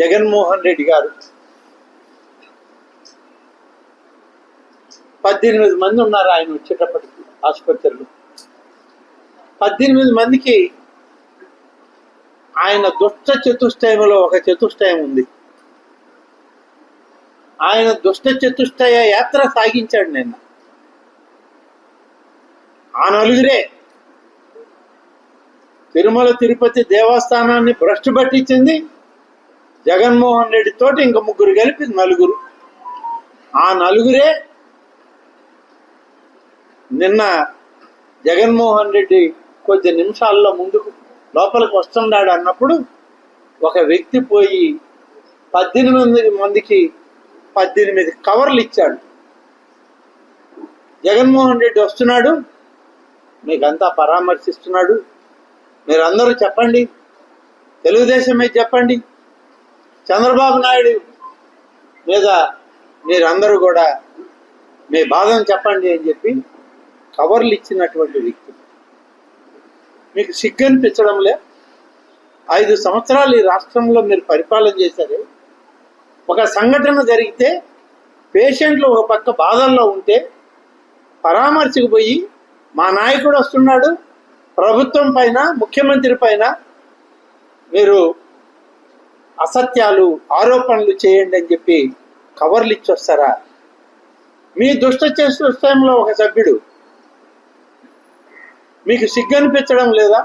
జగన్మోహన్ రెడ్డి గారు. పద్దెనిమిది మంది ఉన్నారు ఆయన వచ్చేటప్పటికి ఆసుపత్రిలో. పద్దెనిమిది మందికి ఆయన దుష్ట చతుష్టయంలో ఒక చతుష్టయం ఉంది. ఆయన దుష్ట చతుష్టయ యాత్ర సాగించాడు నిన్న. ఆ నలుగురే తిరుమల తిరుపతి దేవస్థానాన్ని భ్రష్టు పట్టించింది. జగన్మోహన్ రెడ్డి తోటి ఇంక ముగ్గురు కలిపి నలుగురు. ఆ నలుగురే నిన్న జగన్మోహన్ రెడ్డి కొద్ది నిమిషాల్లో ముందుకు లోపలికి వస్తున్నాడు అన్నప్పుడు ఒక వ్యక్తి పోయి పద్దెనిమిది మందికి పద్దెనిమిది కవర్లు ఇచ్చాడు. జగన్మోహన్ రెడ్డి వస్తున్నాడు మీకంతా పరామర్శిస్తున్నాడు. మీరందరూ చెప్పండి తెలుగుదేశమే చెప్పండి. చంద్రబాబు నాయుడు మీద మీరందరూ కూడా మీ బాధను చెప్పండి అని చెప్పి కవర్లు ఇచ్చినటువంటి వ్యక్తి. మీకు సిగ్గు అనిపించడంలే ఐదు సంవత్సరాలు ఈ రాష్ట్రంలో మీరు పరిపాలన చేశారు. ఒక సంఘటన జరిగితే పేషెంట్లు ఒక పక్క బాధల్లో ఉంటే పరామర్శకు పోయి మా నాయకుడు వస్తున్నాడు ప్రభుత్వం పైన ముఖ్యమంత్రి పైన మీరు అసత్యాలు ఆరోపణలు చేయండి అని చెప్పి కవర్లు ఇచ్చి వస్తారా మీ దుష్ట చతుష్టయంలో ఒక సభ్యుడు మీకు సిగ్గనిపించడం లేదా?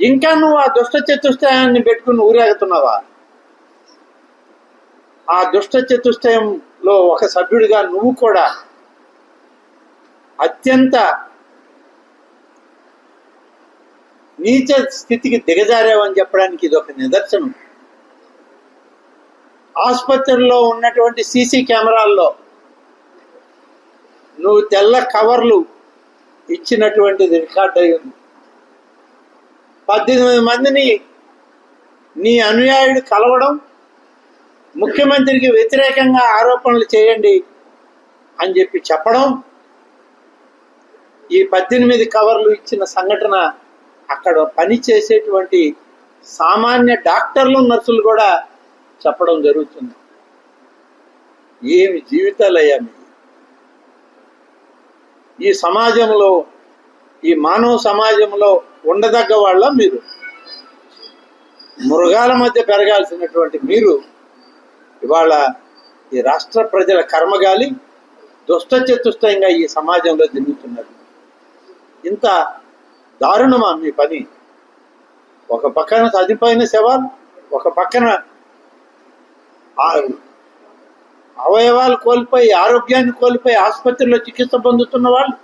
ఇంకా నువ్వు ఆ దుష్ట చతుష్టయాన్ని పెట్టుకుని ఊరేగుతున్నావా? ఆ దుష్ట చతుష్టయంలో ఒక సభ్యుడిగా నువ్వు కూడా అత్యంత నీచ స్థితికి దిగజారావని చెప్పడానికి ఇది ఒక నిదర్శనం. ఆసుపత్రిలో ఉన్నటువంటి సీసీ కెమెరాల్లో నువ్వు తెల్ల కవర్లు ఇచ్చినటువంటిది రికార్డ్ అయి ఉంది. పద్దెనిమిది మందిని నీ అనుయాయుడు కలవడం ముఖ్యమంత్రికి వ్యతిరేకంగా ఆరోపణలు చేయండి అని చెప్పి చెప్పడం ఈ పద్దెనిమిది కవర్లు ఇచ్చిన సంఘటన అక్కడ పని చేసేటువంటి సామాన్య డాక్టర్లు నర్సులు కూడా చెప్పడం జరుగుతుంది. ఏమి జీవితాలయ్యా ఈ సమాజంలో ఈ మానవ సమాజంలో ఉండదగ్గ వాళ్ళ మీరు. మృగాల మధ్య పెరగాల్సినటువంటి మీరు. ఇవాళ ఈ రాష్ట్ర ప్రజల కర్మగాలి దుష్టచతుష్టంగా ఈ సమాజంలో తిరుగుతున్నారు ఇంత దారుణమా మీ పని? ఒక పక్కన చదిపోయిన శవాలు ఒక పక్కన అవయవాలు కోల్పోయి ఆరోగ్యాన్ని కోల్పోయి ఆసుపత్రిలో చికిత్స పొందుతున్న వాళ్ళు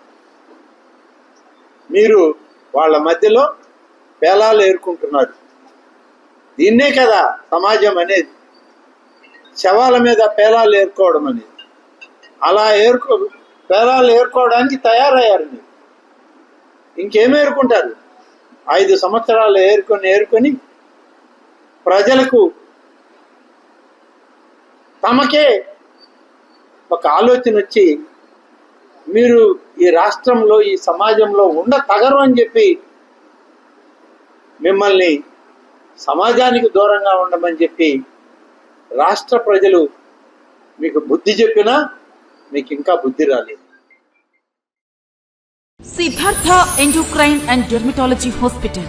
మీరు వాళ్ళ మధ్యలో పేలాలు ఏరుకుంటున్నారు. దీన్నే కదా సమాజం అనేది. శవాల మీద పేలాలు ఏరుకోవడం అనేది. అలా ఏరుకో పేలాలు ఏరుకోవడానికి తయారయ్యారు మీరు. ఇంకేం ఏరుకుంటారు? ఐదు సంవత్సరాలు ఏరుకొని ఏరుకొని ప్రజలకు తమకే ఒక ఆలోచన వచ్చి మీరు ఈ రాష్ట్రంలో ఈ సమాజంలో ఉండ తగరు అని చెప్పి మిమ్మల్ని సమాజానికి దూరంగా ఉండమని చెప్పి రాష్ట్ర ప్రజలు మీకు బుద్ధి చెప్పినా మీకు ఇంకా బుద్ధి రాలేదు. Siddhartha endocrine and dermatology hospital